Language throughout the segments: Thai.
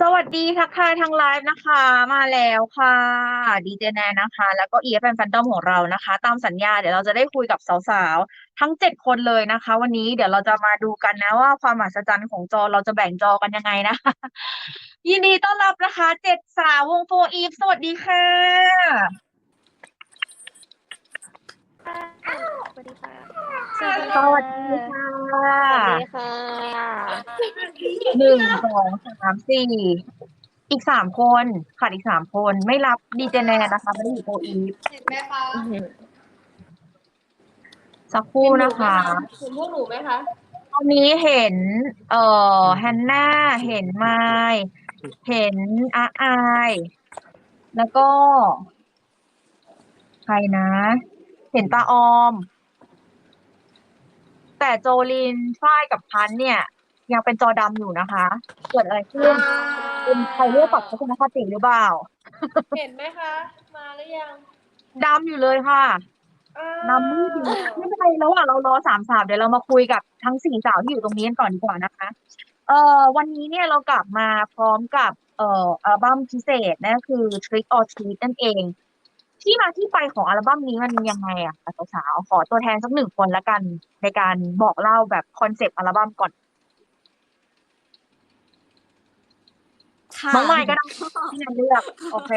สวัสดีทักทายทางไลฟ์นะคะ มาแล้วค่ะดีเจแนนนะคะ แล้วก็ EFM Fandom ของเรานะคะ ตามสัญญาเดี๋ยวเราจะได้คุยกับสาวๆ ทั้งเจ็ดคนเลยนะคะ วันนี้เดี๋ยวเราจะมาดูกันนะว่าความมหัศจรรย์ของจอเราจะแบ่งจอกันยังไงนะคะยินดีต้อนรับนะคะเจ็ดสาววงโฟอีฟสวัสดีค่ะ สวัสดีค่ะ สวัสดีค่ะ สวัสดีค่ะ หนึ่งสองสามสี่อีกสามคนขาดอีกสามคนไม่รับดีเจแนนนะคะไม่ได้อยู่โฟอีฟเห็นไหมคะสักครู่นะคะเห็นพวกหนูไหมคะตอนนี้เห็น เอ่อแฮนนาเห็นไมายเห็นอาอาย แล้วก็ ใครนะ เห็นตาออม แต่โจลินฝ้ายกับพันธุ์เนี่ย ยังเป็นจอดำอยู่นะคะ เกิดอะไรขึ้นเป็นใครเลือกปรับทัศนคติหรือเปล่าเห็นไหมคะ มาหรือยังดำอยู่เลยค่ะอ้าวน้ำมืดอยู่ไม่เป็นไรแล้วอะเรารอสามสาวเดี๋ยวเรามาคุยกับทั้งสี่สาวที่อยู่ตรงนี้กันก่อนดีกว่านะคะ เอ่อวันนี้เนี่ยเรากลับมาพร้อมกับเอ่ออัลบั้มพิเศษนั่นก็คือ Trick or Treat นั่นเอง ที่มาที่ไปของอัลบั้มนี้มันยังไงอะคะสาวๆขอตัวแทนสักหนึ่งคนละกันในการบอกเล่าแบบคอนเซปต์อัลบั้มก่อน ค่ะ น้องไมค์ก็ได้ที่นันเลือกโอเค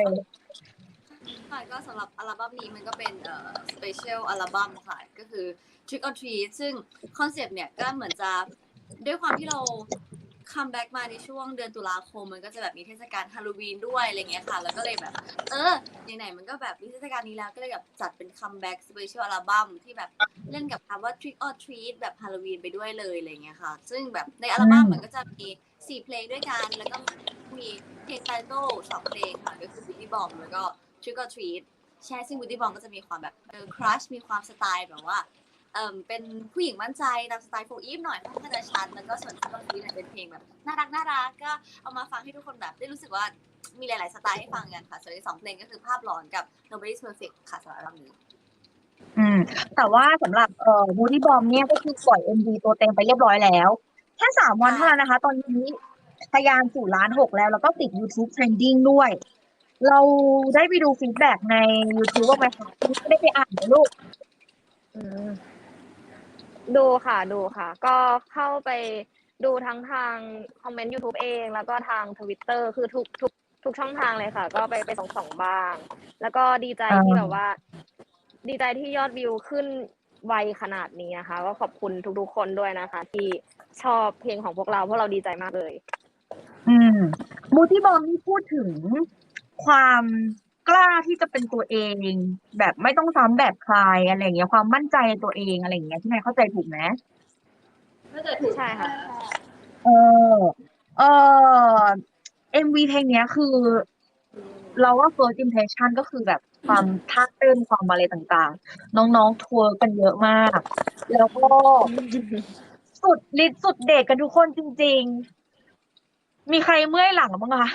ค่ะก็สำหรับอัลบั้มนี้มันก็เป็นเอ่อสเปเชียลอัลบั้มค่ะก็คือ Trick or Treat ซึ่งคอนเซปต์เนี่ยก็เหมือนจะด้วยความที่เราคัมแบ็กมาในช่วงเดือนตุลาคมมันก็จะแบบมีเทศกาลฮาโลวีนด้วยอะไรเงี้ยค่ะ แล้วก็เลยแบบ เออไหนๆมันก็แบบมีเทศกาลนี้แล้วก็เลยแบบจัดเป็นคัมแบ็กสเปเชียลอัลบั้มที่แบบเล่นกับคำว่า Trick or Treat แบบฮาโลวีนไปด้วยเลยอะไรเงี้ยค่ะ ซึ่งแบบในอัลบั้มมันก็จะมี สี่เพลงด้วยกัน แล้วก็มีเพลงไตเติลสองเพลงค่ะก็คือ Beauty Bomb แล้วก็ Trick or Treat ใช่ซึ่ง Beauty Bomb ก็จะมีความแบบเออครัชมีความสไตล์แบบว่าเออเป็นผู้หญิงมั่นใจตามสไตล์โฟอีฟหน่อยค่อนข้างจะชัดแล้วก็ส่วน Trick or Treat เนี่ยเป็นเพลงแบบน่ารักน่ารักก็เอามาฟังให้ทุกคนแบบได้รู้สึกว่ามีหลาย ๆ สไตล์ให้ฟังกันค่ะ ส่วนอีกสองเพลงก็คือภาพหลอนกับ Nobody's Perfect ค่ะสำหรับอัลบั้มนี้ อืม แต่ว่าสำหรับเอ่อบูดี้บอมเนี่ยก็คือปล่อย MV ตัวเต็มไปเรียบร้อยแล้ว แค่สามวันเท่านั้นนะคะ ตอนนี้ทะยานสู่ล้านหกแล้ว แล้วก็ติด YouTube Trending ด้วย เราได้ไปดูฟีดแบ็กใน YouTube บ้างไหมคะไม่ได้ไปอ่านเลยลูกอืมดูค่ะดูค่ะ ก็เข้าไปดูทั้งทางคอมเมนต์ YouTube เอง แล้วก็ทางทวิตเตอร์คือทุกทุกทุกช่องทางเลยค่ะ ก็ไปไปส่องส่องๆบ้าง แล้วก็ดีใจอ่าที่แบบว่า ดีใจที่ยอดวิวขึ้น ไวขนาดนี้นะคะ ก็ขอบคุณทุกๆคนด้วยนะคะ ที่ชอบเพลงของพวกเราพวกเราดีใจมากเลย อืมบูดี้บอมนี่พูดถึงความกล้าที่จะเป็นตัวเอง แบบไม่ต้องซ้ำแบบใครอะไรอย่างเงี้ยความมั่นใจในตัวเองอะไรอย่างเงี้ยที่นายเข้าใจถูกไหมถ้าจะถูกใช่ค่ะเออเออ MV เพลงเนี้ยคือ เราว่า first impression ก็คือแบบ ความท่าเต้นความอะไรต่างๆ น้องๆทัวร์กันเยอะมาก แล้วก็สุดฤทธิ์สุดเด็ดกันทุกคนจริง ๆ มีใครเมื่อยหลังบ้างคะ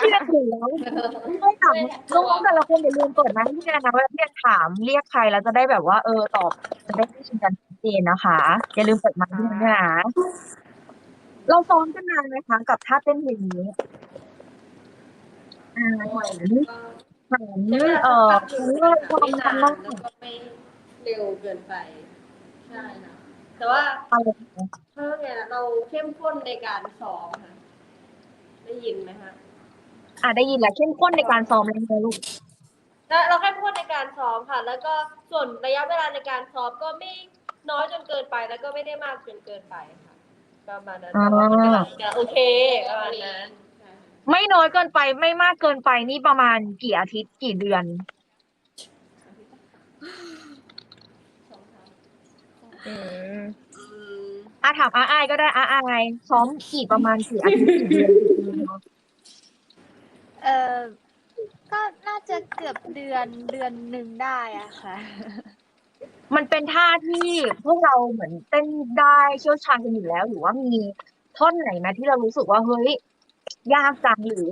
ที่จะถึงแล้วเมื่อยหลังน้องๆแต่ละคนอย่าลืมเปิดมาให้พี่แนนะว่าพี่แนนถามเรียกใครแล้วจะได้แบบว่า เออตอบจะได้ยินกันชัดเจนนะคะ อย่าลืมเปิดมาที่นี่นะเราซ้อมกันนานไหมคะกับท่าเต้นเพลงนี้ อ่าถามเอ่อเรื่องความไม่นานทำน้องแล้วก็ไม่เร็วเกินไปใช่นะแต่ว่าอะไรถ้าไงเราเข้มข้นในการซ้อมค่ะได้ยินไหมคะอะได้ยินแล้วเข้มข้นในการซ้อมเลยนะลูกแล้วเราเข้มข้นในการซ้อมค่ะ แล้วก็ส่วนระยะเวลาในการซ้อมก็ไม่น้อยจนเกินไป แล้วก็ไม่ได้มากจนเกินไปค่ะประมาณนั้นแต่ว่ามันกำลังจะโอเคประมาณนั้นใช่ ไม่น้อยเกินไปไม่มากเกินไปนี่ประมาณกี่อาทิตย์กี่เดือนสองครั้งอืมอืมอะถามอาอายก็ได้อาอายซ้อมกี่ประมาณกี่อาทิตย์กี่เดือนกี่เดือนคะเออก็น่าจะเกือบเดือนเดือนหนึ่งได้อะค่ะ มันเป็นท่าที่พวกเราเหมือนเต้นได้เชี่ยวชาญกันอยู่แล้ว หรือว่ามีท่อนไหนไหมที่เรารู้สึกว่าเฮ้ย ยากจังหรือ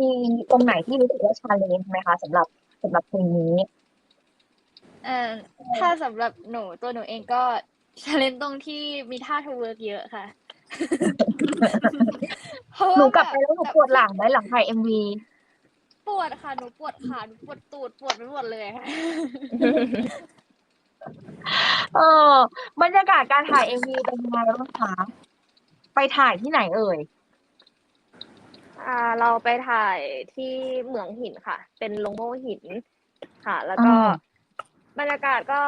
มีตรงไหนที่รู้สึกว่าชาเลนจ์ไหมคะสำหรับสำหรับเพลงนี้เออถ้าสำหรับหนูตัวหนูเองก็ชาเลนตรงที่มีท่าทเวิร์กเยอะค่ะเพราะว่าหนูกลับไปบบแล้วหนูบบปวดหลังไหมหลังถ่ายเอ็มวีปวดค่ะหนูปวดขาหนูปวดตูดปวดไปหมดเลยค่ะ เออบรรยากาศการถ่ายเอ็มวีเป็นยังไงบ้างคะไปถ่ายที่ไหนเอ่ย อ่าเราไปถ่ายที่เหมืองหินค่ะ เป็นโรงโม่หินค่ะ แล้วก็อ่า บรรยากาศก็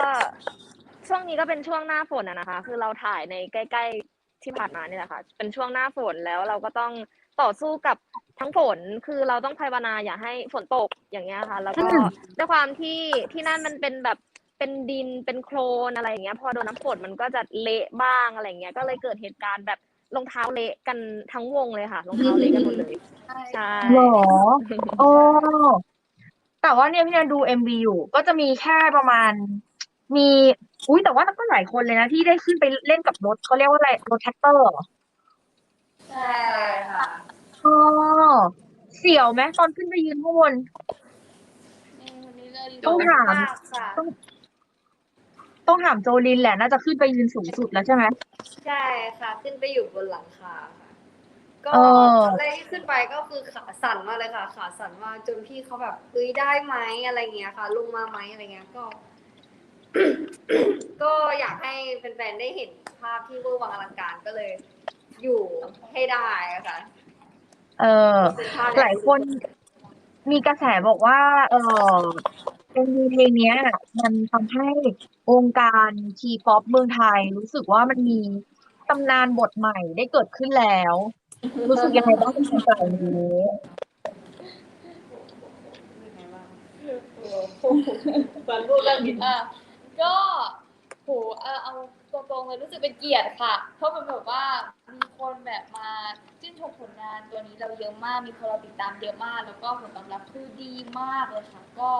ช่วงนี้ก็เป็นช่วงหน้าฝนอะนะคะ คือเราถ่ายในใกล้ ๆที่ผ่านมานี่แหละค่ะ เป็นช่วงหน้าฝนแล้วเราก็ต้องต่อสู้กับทั้งฝน คือเราต้องภาวนาอย่าให้ฝนตกอย่างเงี้ยค่ะ แล้วก็อืมด้วยความที่ที่นั่นมันเป็นแบบเป็นดินเป็นโคลนอะไรอย่างเงี้ย พอโดนน้ำฝนมันก็จะเละบ้างอะไรอย่างเงี้ย ก็เลยเกิดเหตุการณ์แบบ รองเท้าเละกันทั้งวงเลยค่ะรองเท้าเละกันหมดเลยใช่หรอโอ้แต่ว่าเนี่ยพี่แนนดูเอ็มวีอยู่ก็จะมีแค่ประมาณ มีอุ้ยแต่ว่าก็หลายคนเลยนะที่ได้ขึ้นไปเล่นกับรถเขาเรียกว่าอะไรรถแท็กเตอร์เหรอใช่ค่ะอ๋อเสียวไหมตอนขึ้นไปยืนข้างบนต้องถามมากค่ะ ต้องถามโจลินแหละ น่าจะขึ้นไปยืนสูงสุดแล้วใช่ไหม ใช่ค่ะ ขึ้นไปอยู่บนหลังคาค่ะ ก็เออ ตอนแรกที่ขึ้นไปก็คือขาสั่นมากเลยค่ะ ขาสั่นมากจนพี่เขาแบบเอ้ยได้ไหมอะไรเงี้ยค่ะ ลงมาไหมอะไรเงี้ยก็ ก็อยากให้แฟนๆได้เห็นภาพที่เวอร์วังอลังการก็เลย อยู่ให้ได้อะค่ะเออ เป็นภาพหลายคนมีกระแสบอกว่า เออเอ็มวีเพลงเนี้ย มันทำให้ วงการทีป๊อปเมืองไทย รู้สึกว่ามันมีตำนานบทใหม่ได้เกิดขึ้นแล้ว รู้สึกยังไงบ้างที่ใจนี้มันพูดเรื่องนี้อะก็โหเออเอาตรงๆเลยรู้สึกเป็นเกียรติค่ะ เพราะมันแบบว่ามีคนแบบมาชื่นชมผลงานตัวนี้เราเยอะมาก มีคนเราติดตามเยอะมาก แล้วก็ผลตอบรับคือดีมากเลยค่ะ ก็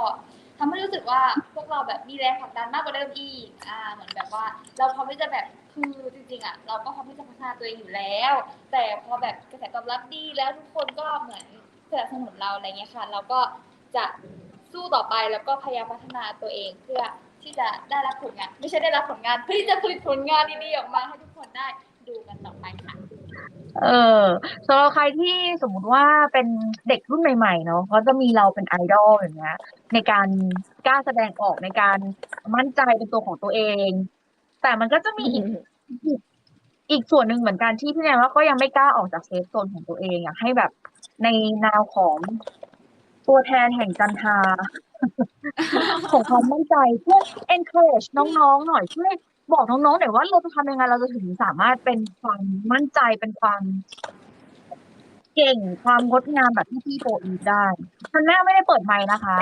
ทำให้รู้สึกว่าพวกเราแบบมีแรงผลักดันมากกว่าเดิมอีกอ่าเหมือนแบบว่า เราพร้อมที่จะแบบคือจริงๆอะเราก็พร้อมที่จะพัฒนาตัวเองอยู่แล้ว แต่พอแบบกระแสตอบรับดีแล้วทุกคนก็เหมือนสนับสนุนเราอะไรเงี้ยค่ะ เราก็จะสู้ต่อไปแล้วก็พยายามพัฒนาตัวเองเพื่อที่จะได้รับผลงาน ไม่ใช่ได้รับผลงานเพื่อที่จะผลิตผลงานดีๆออกมาให้ทุกคนได้ดูกันต่อไปค่ะ เออสำหรับใครที่สมมุติว่าเป็นเด็กรุ่นใหม่ๆเนาะเขาจะมีเราเป็นไอดอลอย่างเงี้ย ในการกล้าแสดงออกในการมั่นใจเป็นตัวของตัวเอง แต่มันก็จะมีอีกอีกอีกส่วนหนึ่งเหมือนกันที่พี่แนนว่าก็ยังไม่กล้าออกจากเซฟโซนของตัวเองอยากให้แบบในนาวของตัวแทนแห่งจันทราของความมั่นใจเพื่อ encourage น้องๆหน่อยช่วย บอกน้องๆหน่อยว่าเราจะทำยังไงเราจะถึงสามารถเป็นความมั่นใจเป็นความเก่งความงดงามแบบที่พี่โปรอีได้ทันหน้าไม่ได้เปิดไมค์นะคะ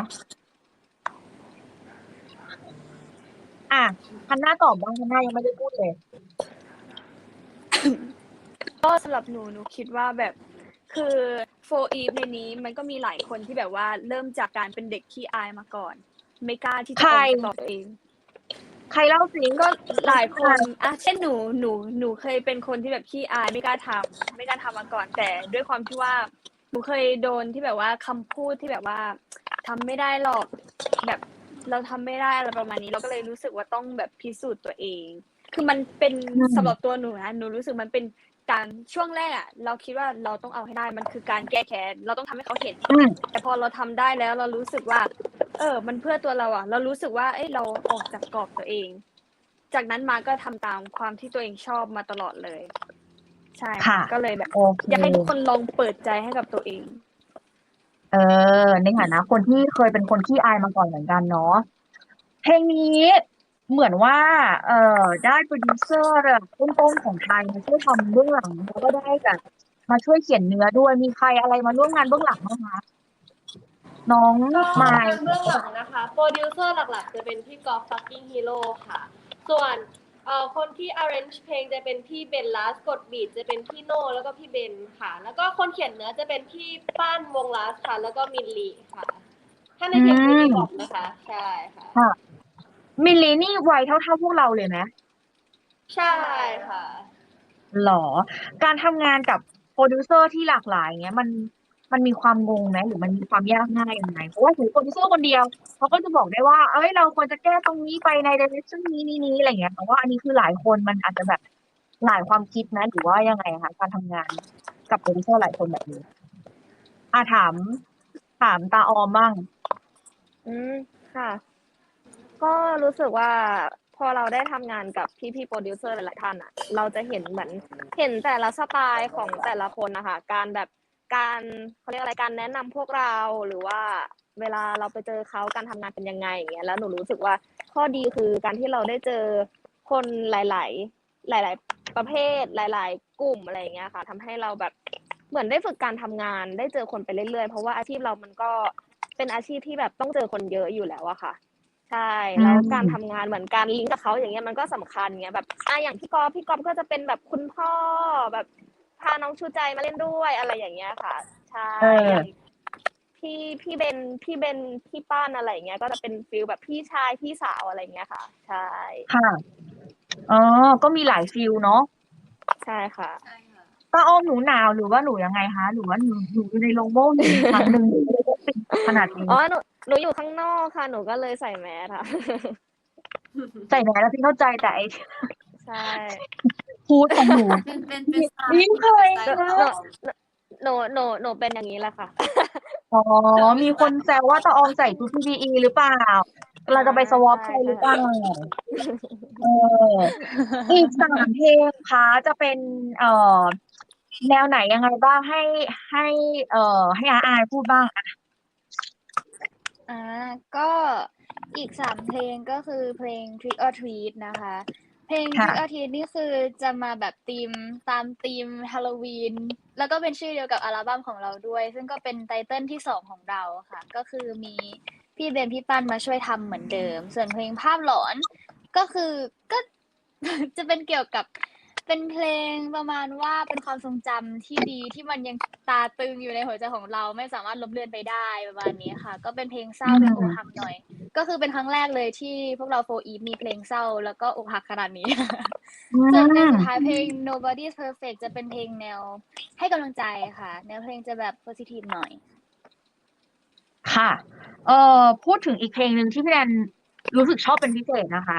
อะทันหน้าตอบบ้างทันหน้ายังไม่ได้พูดเลย ก็สำหรับหนูหนูคิดว่าแบบคือโฟอีฟในนี้มันก็มีหลายคนที่แบบว่าเริ่มจากการเป็นเด็กขี้อายมาก่อน ไม่กล้าที่จะใครออกตัวเอง ใครเล่าสิก็หลายคนอะเช่นหนูหนูหนูเคยเป็นคนที่แบบขี้อายไม่กล้าทำไม่กล้าทำมาก่อนแต่ด้วยความที่ว่า หนูเคยโดนที่แบบว่าคำพูดที่แบบว่าทำไม่ได้หรอกแบบเราทำไม่ได้อะไรประมาณนี้ เราก็เลยรู้สึกว่าต้องแบบพิสูจน์ตัวเอง คือมันเป็นอืม สำหรับตัวหนูนะหนูรู้สึกมันเป็นการช่วงแรกอะเราคิดว่าเราต้องเอาให้ได้มันคือการแก้แค้นเราต้องทำให้เขาเห็น อืม แต่พอเราทำได้แล้วเรารู้สึกว่า เออ มันเพื่อตัวเราอะเรารู้สึกว่า เอ้ยเราออกจากกรอบตัวเอง จากนั้นมาก็ทำตามความที่ตัวเองชอบมาตลอดเลย ใช่ค่ะ ก็เลยแบบ โอเค อยากให้ทุกคนลองเปิดใจให้กับตัวเอง เออ ในฐานะคนที่เคยเป็นคนขี้อายมาก่อนเหมือนกันเนาะ เพลงนี้เหมือนว่า เอ่อ ได้โปรดิวเซอร์ระดับต้นๆของไทยมาช่วยทำเบื้องหลังแล้วก็ได้แบบมาช่วยเขียนเนื้อด้วย มีใครอะไรมาร่วมงานเบื้องหลังบ้างคะ น้องก็ไมายเบื้องหลังนะคะ โปรดิวเซอร์หลักๆ จะเป็นพี่กอล์ฟฟักกิ้งฮีโร่ค่ะ ส่วนเอ่อคนที่ arrange เพลงจะเป็นพี่เบนลาสกดบีทจะเป็นพี่โน่แล้วก็พี่เบนค่ะ แล้วก็คนเขียนเนื้อจะเป็นพี่ป้านวงลาสค่ะ แล้วก็มินลีค่ะ ถ้าในเพลงคือพี่บอกนะคะ ใช่ค่ะ มิลลีนี่วัยเท่าๆพวกเราเลยไหมใช่ค่ะ หรอ การทำงานกับโปรดิวเซอร์ที่หลากหลายเงี้ย มัน มันมีความงงไหมหรือมันมีความยากง่ายยังไงเพราะว่าถือโปรดิวเซอร์คนเดียวเขาก็จะบอกได้ว่า เอ้ยเราควรจะแก้ตรงนี้ไปใน direction นี้นี้นี้อะไรเงี้ยแต่ว่าอันนี้คือหลายคนมันอาจจะแบบหลายความคิดนะหรือว่ายังไงคะการทำงานกับโปรดิวเซอร์หลายคนแบบนี้อะถาม ถามตาออมบ้างอืมค่ะ ก็รู้สึกว่าพอเราได้ทำงานกับพี่ๆโปรดิวเซอร์หลายๆท่านอะ เราจะเห็นเหมือนเห็นแต่ละสไตล์ของแต่ละคนนะคะการแบบ การเขาเรียกอะไรการแนะนำพวกเราหรือว่าเวลาเราไปเจอเขาการทำงานเป็นยังไงอย่างเงี้ยแล้วหนูรู้สึกว่าข้อดีคือการที่เราได้เจอคนหลาย ๆ หลาย ๆ ประเภทหลาย ๆ กลุ่มอะไรอย่างเงี้ยค่ะทำให้เราแบบเหมือนได้ฝึกการทำงาน ได้เจอคนไปเรื่อย ๆ เพราะว่าอาชีพเรามันก็เป็นอาชีพที่แบบต้องเจอคนเยอะอยู่แล้วอะค่ะใช่แล้วอืมการทำงานเหมือนการลิงก์กับเขาอย่างเงี้ยมันก็สำคัญเงี้ยแบบอะอย่างพี่กอฟพี่กอฟก็จะเป็นแบบคุณพ่อแบบ พาน้องชูใจมาเล่นด้วยอะไรอย่างเงี้ยค่ะ ใช่เออออย่างพี่พี่เบนพี่เบนพี่ป้านอะไรอย่างเงี้ย ก็จะเป็นฟิลแบบพี่ชายพี่สาวอะไรอย่างเงี้ยค่ะ ใช่ค่ะอ๋อก็มีหลายฟิลเนาะใช่ค่ะ ใช่ค่ะตาออมหนูหนาวหรือว่าหนูยังไงคะหรือว่าหนูหนูอยู่ในโรงโม่หนึ่งครั้งหนึ่งปิดขนาดนี้อ๋อหนูหนูอยู่ข้างนอกค่ะ หนูก็เลยใส่แมสค่ะ ใส่แมสแล้วพี่เข้าใจแต่ไอ้ใช่ พูดของหนูเป็นเป็นเป็นสไตล์นี่เคยเป็นสไตล์ของเราหนูหนูหนูเป็นอย่างนี้แหละค่ะ อ๋อ มีคนแซวว่าตาออมใส่ชุด PPE หรือเปล่า เราจะไปสวอปใครหรือเปล่าเอออีกสามเพลงคะจะเป็นเอ่อแนวไหนยังไงบ้างให้ให้ เอ่อ ให้อาอายพูดบ้างอะอ่าก็อีกสามเพลงก็คือเพลง Trick or Treat นะคะ เพลงค่ะ Trick or Treat นี่คือจะมาแบบธีมตามธีมฮาโลวีนแล้วก็เป็นชื่อเดียวกับอัลบั้มของเราด้วย ซึ่งก็เป็นไตเติ้ลที่สองของเราค่ะ ก็คือมีพี่เบนพี่ปั้นมาช่วยทำเหมือนเดิม ส่วนเพลงภาพหลอนก็คือก็จะเป็นเกี่ยวกับ เป็นเพลงประมาณว่าเป็นความทรงจำที่ดีที่มันยังตาตึงอยู่ในหัวใจของเราไม่สามารถลบเลือนไปได้ประมาณนี้ค่ะ ก็เป็นเพลงเศร้าเพลงอกหักหน่อย ก็คือเป็นครั้งแรกเลยที่พวกเราโฟอีฟมีเพลงเศร้าแล้วก็อกหักขนาดนี้ ส่วนเพลงสุดท้ายเพลง Nobody's Perfect จะเป็นเพลงแนวให้กำลังใจค่ะแนวเพลงจะแบบ positive หน่อย ค่ะ เอ่อพูดถึงอีกเพลงหนึ่งที่พี่แดน รู้สึกชอบเป็นพิเศษนะคะ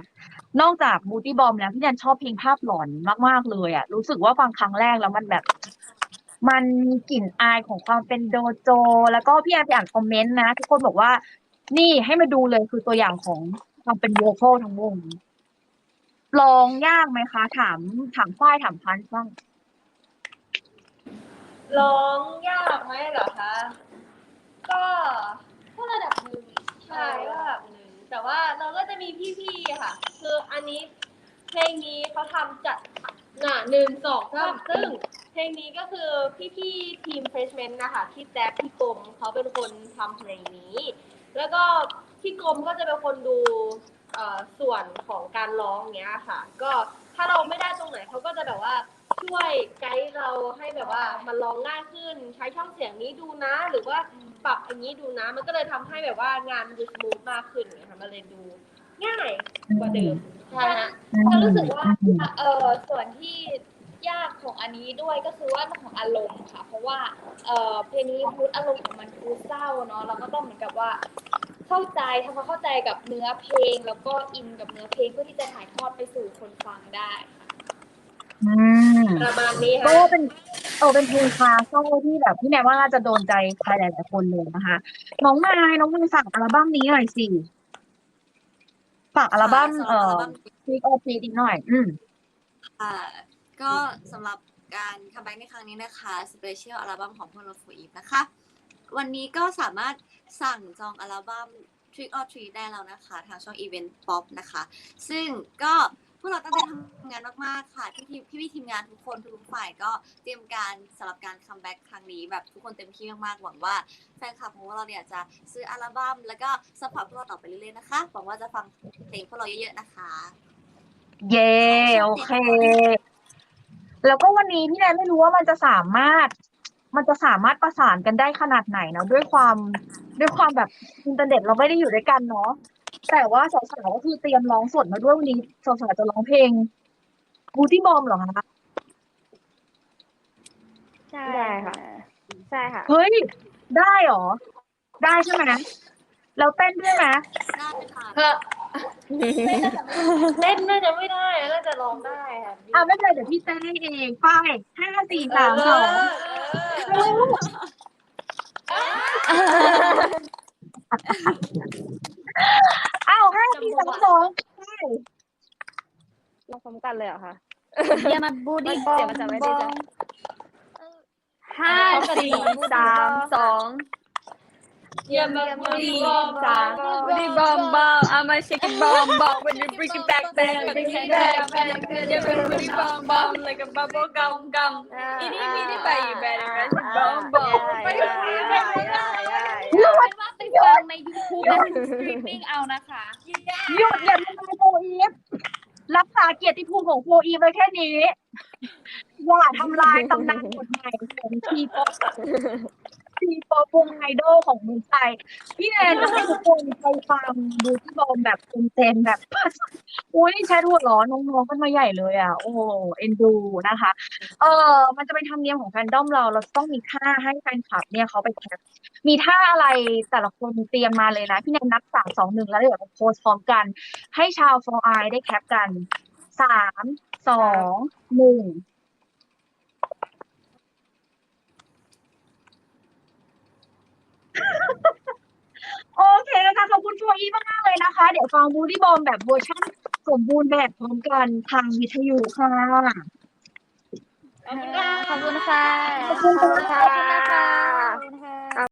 นอกจาก Booty Bomb แล้วพี่แดนชอบเพลงภาพหลอนมาก ๆ เลยอะรู้สึกว่าฟังครั้งแรกแล้วมันแบบ มันกลิ่นอายของความเป็นโดโจ แล้วก็พี่แอนไปอ่านคอมเมนต์นะ ทุกคนบอกว่า นี่ให้มาดูเลยคือตัวอย่างของความเป็นโวคทั้งวงลองยากไหมคะ ถามถามฝ้ายถามพันธุ์บ้างร้องยากไหมเหรอคะ ก็ก็ระดับหนึ่งใช่ระดับหนึ่ง แต่ว่าเราก็จะมีพี่ๆค่ะ คืออันนี้เพลงนี้เขาทำจัดหน่ะหนึ่งสองสามซึ่งเพลงนี้ก็คือพี่ๆทีมเฟรชเมนต์นะคะพี่แจ๊คพี่กรมเขาเป็นคนทำเพลงนี้ แล้วก็พี่กรมก็จะเป็นคนดูเอ่อส่วนของการร้องเนี้ยค่ะ ก็ ถ้าเราไม่ได้ตรงไหนเขาก็จะแบบว่าช่วยไกด์เราให้แบบว่ามันร้องง่ายขึ้น ใช้ช่องเสียงนี้ดูนะ หรือว่าปรับอย่างนี้ดูนะ มันก็เลยทำให้แบบว่างานมันดูสมูทมากขึ้นเนี่ยค่ะมันเลยดูง่ายกว่าเดิมใช่ฮะก็รู้สึกว่าเออส่วนที่ยากของอันนี้ด้วยก็คือว่าเรื่องของอารมณ์ค่ะ เพราะว่าเออเพลงนี้พูดอารมณ์ของมันคือเศร้าเนาะเราก็ต้องเหมือนกับว่า เข้าใจทำความเข้าใจกับเนื้อเพลง แล้วก็อินกับเนื้อเพลงเพื่อที่จะถ่ายทอดไปสู่คนฟังได้ค่ะอืมประมาณนี้ก็ค่ะเป็นเออเป็นเพลงคลาสโซ่ที่แบบพี่แนนว่าน่าจะโดนใจใครหลายๆคนเลยนะคะน้องมายน้องมายฝากอัลบั้มนี้หน่อยสิฝากอัลบั้มค่ะเอ่อสำหรับอัลบั้ม Trick or Treat อีกหน่อย อืม ค่ะก็สำหรับการคัมแบ็กในครั้งนี้นะคะสเปเชียลอัลบั้มของพวกเราฟูอีฟนะคะ วันนี้ก็สามารถสั่งจองอัลบั้ม Trick or Treat ได้แล้วนะคะ ทางช่อง Event Pop นะคะ ซึ่งก็พวกเราตั้งใจทำงานมากๆค่ะพี่ทีมพี่ๆทีมงานทุกคนทุกๆฝ่ายก็เตรียมการสำหรับการคัมแบ็กครั้งนี้แบบทุกคนเต็มที่มากๆหวังว่าแฟนคลับของพวกเราเนี่ยจะซื้ออัลบั้มแล้วก็สปอร์ตพวกเราต่อไปเรื่อยๆนะคะหวังว่าจะฟังเพลงพวกเราเยอะๆนะคะ เย่โอเค แล้วก็วันนี้พี่แนนไม่รู้ว่ามันจะสามารถ มันจะสามารถประสานกันได้ขนาดไหนเนาะด้วยความด้วยความแบบอินเทอร์เน็ตเราไม่ได้อยู่ด้วยกันเนาะแต่ว่าสาวๆก็คือเตรียมร้องสดมาด้วยวันนี้สาวๆจะร้องเพลงบูตี้บอมเหรอคะใช่ค่ะ ใช่ค่ะ เฮ้ย ได้เหรอ ได้ใช่ไหมเราเต้นด้วยไหมได้ค่ะเพื่อเต้นน่าจะไม่ได้น่าจะร้องได้ค่ะอะไม่เป็นไรเดี๋ยวพี่เต้นให้เองไปห้าสี่สามสองเอออ้าวห้าสี่สามสองไปลงพร้อมกันเลยเหรอคะอย่ามาบูดดี้บอเดี๋ยวมมันจะไม่ได้บอจะมห้าสี่สามสองเยี่ยมมากสี่บอมสามบูดี้บอมบอม I'm a shake it bomb bomb when you bring it back back bring it back back yeah booty bomb bomb like a bubble gum gum อีนี่มีที่ไปอยู่ better rush it bomb bomb ไม่ได้ไม่ได้ไม่ได้ ไม่ว่าไปฟังใน YouTube และสตรีมมิ่งเอานะคะหยุดอย่าทำลายโฟอีฟรักษาเกียรติภูมิของโฟอีฟไว้แค่นี้ อย่าทำลายตำนานบทใหม่ของทีป๊อป ทีป๊อปวงไอดอลของเมืองไทยพี่แนนให้ทุกคนไปฟังดูที่บอมแบบเต็มๆแบบ อุ้ยแชทหัวร้อนน้องๆกันมาใหญ่เลยอะ โอ้เอ็นดูนะคะ เออมันจะเป็นธรรมเนียมของแฟนดอมเรา เราต้องมีท่าให้แฟนคลับเนี่ยเขาไปแคปมีท่าอะไรแต่ละคนเตรียมมาเลยนะ พี่แนนนับสามสองหนึ่งแล้วเดี๋ยวเราโพสพร้อมกัน ให้ชาวฟอร์ไอได้แคปกันสามสองหนึ่ง โอเคค่ะขอบคุณโฟอีมากๆเลยนะคะ เดี๋ยวฟังบูดี้บอมแบบเวอร์ชันสมบูรณ์แบบพร้อมกันทางวิทยุค่ะ ขอบคุณค่ะ ขอบคุณค่ะ ขอบคุณนะคะขอบคุณค่ะ